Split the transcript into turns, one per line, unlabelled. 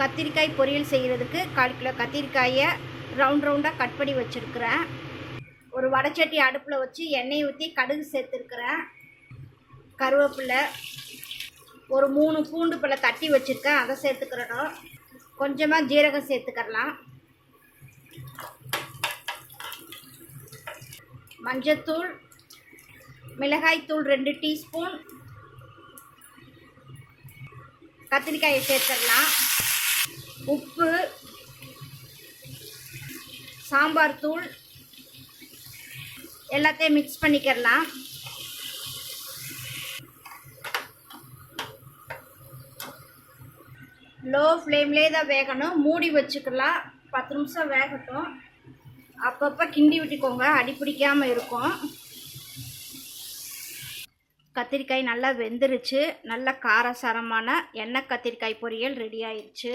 கத்திரிக்காய் பொரியல் செய்கிறதுக்கு கால் கிலோ கத்திரிக்காயை ரவுண்ட் ரவுண்டாக கட் பண்ணி வச்சுருக்கிறேன். ஒரு வடச்சட்டி அடுப்பில் வச்சு எண்ணெய் ஊற்றி கடுகு சேர்த்துருக்குறேன். கருவேப்பிலை ஒரு மூணு பூண்டு பழ தட்டி வச்சுருக்கேன். அதை சேர்த்துக்கிறணும் கொஞ்சமாக ஜீரகம் சேர்த்துக்கிறலாம் மஞ்சத்தூள் மிளகாய்த்தூள் ரெண்டு டீஸ்பூன். கத்திரிக்காயை சேர்த்துடலாம். உப்பு சாம்பார் தூள் எல்லாத்தையும் மிக்ஸ் பண்ணிக்கிறலாம் லோ ஃப்ளேம்லேயே தான் வேகணும். மூடி வச்சுக்கலாம். பத்து நிமிஷம் வேகட்டும். அப்பப்போ கிண்டி விட்டுக்கோங்க. அடி பிடிக்காமல் இருக்கும். கத்திரிக்காய் நல்லா வெந்துருச்சு. நல்ல காரசாரமான எண்ணெய் கத்திரிக்காய் பொரியல் ரெடி ஆயிடுச்சு